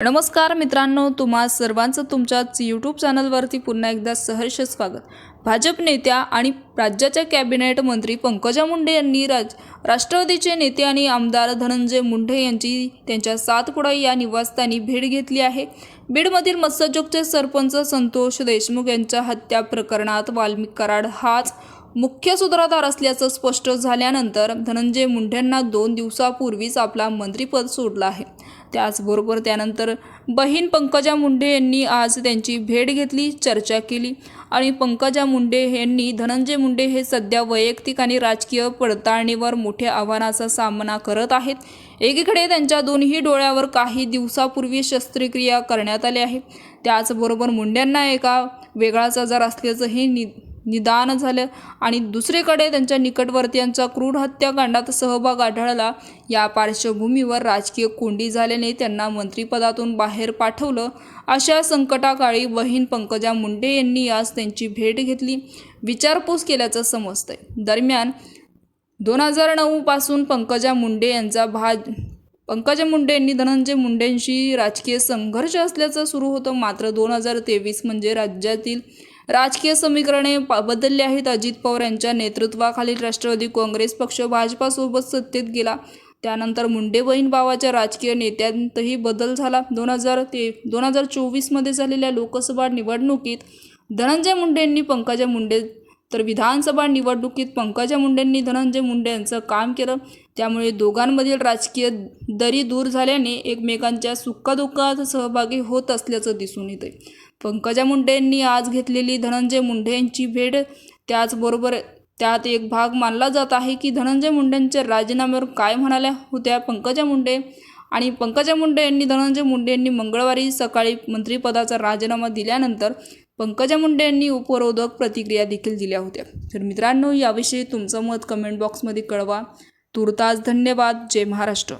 नमस्कार मित्रांनो तुम्हा सर्वांचं तुमच्याच यूट्यूब चॅनलवरती पुन्हा एकदा सहर्ष स्वागत. भाजप नेत्या आणि राज्याच्या कॅबिनेट मंत्री पंकजा मुंडे यांनी राज राष्ट्रवादीचे नेते आणि आमदार धनंजय मुंडे यांची त्यांच्या सातपुडा या निवासस्थानी भेट घेतली आहे. बीडमधील मत्स्यजोगचे सरपंच संतोष देशमुख यांच्या हत्या प्रकरणात वाल्मिक कराड हाच मुख्य सूत्रधार असल्याचं स्पष्ट झाल्यानंतर धनंजय मुंढेंना दोन दिवसापूर्वीच आपला मंत्रिपद सोडलं आहे. त्याचबरोबर त्यानंतर बहीण पंकजा मुंडे यांनी आज त्यांची भेट घेतली चर्चा केली. आणि पंकजा मुंडे यांनी धनंजय मुंडे हे सध्या वैयक्तिक आणि राजकीय पडताळणीवर मोठ्या आव्हानाचा सामना करत आहेत. एकीकडे त्यांच्या दोन्ही डोळ्यावर काही दिवसापूर्वी शस्त्रक्रिया करण्यात आली आहे. त्याचबरोबर मुंड्यांना एका वेगळाच आजार असल्याचंही नि निदान झालं. आणि दुसरीकडे त्यांच्या निकटवर्तीयांचा क्रूर हत्याकांडात सहभाग आढळला. या पार्श्वभूमीवर राजकीय कोंडी झाल्याने त्यांना मंत्रिपदातून बाहेर पाठवलं. अशा संकटाकाळी बहीण पंकजा मुंडे यांनी आज त्यांची भेट घेतली. विचारपूस केल्याचं समजतंय. दरम्यान दोन हजार नऊपासून पंकजा मुंडे यांचा भाज पंकजा मुंडे यांनी धनंजय मुंडेंशी राजकीय संघर्ष असल्याचं सुरू होतं. मात्र दोन हजार तेवीस म्हणजे राज्यातील राजकीय समीकरणे बदलली आहेत. अजित पवार यांच्या नेतृत्वाखालील राष्ट्रवादी काँग्रेस पक्ष भाजपासोबत सत्तेत गेला. त्यानंतर मुंडे बहीण भावाच्या राजकीय नेत्यांतही बदल झाला. दोन हजार ते दोन हजार चोवीसमध्ये झालेल्या लोकसभा निवडणुकीत धनंजय मुंडेंनी पंकजा मुंडे तर विधानसभा निवडणुकीत पंकजा मुंडेंनी धनंजय मुंडे यांचं काम केलं. त्यामुळे दोघांमधील राजकीय दरी दूर झाल्याने एकमेकांच्या सुखदुःखात सहभागी होत असल्याचं दिसून येते पंकजा मुंडे यांनी आज घेतलेली धनंजय मुंडे यांची भेट त्याचबरोबर त्यात एक भाग मानला जात आहे की धनंजय मुंडेंच्या राजीनाम्यावर काय म्हणाल्या होत्या पंकजा मुंडे? आणि पंकजा मुंडे यांनी धनंजय मुंडे यांनी मंगळवारी सकाळी मंत्रिपदाचा राजीनामा दिल्यानंतर पंकजा मुंडे यांनी उपरोधक प्रतिक्रिया देखील दिल्या होत्या. तर मित्रांनो याविषयी तुमचं मत कमेंट बॉक्समध्ये कळवा. तुर्तास धन्यवाद. जय महाराष्ट्र.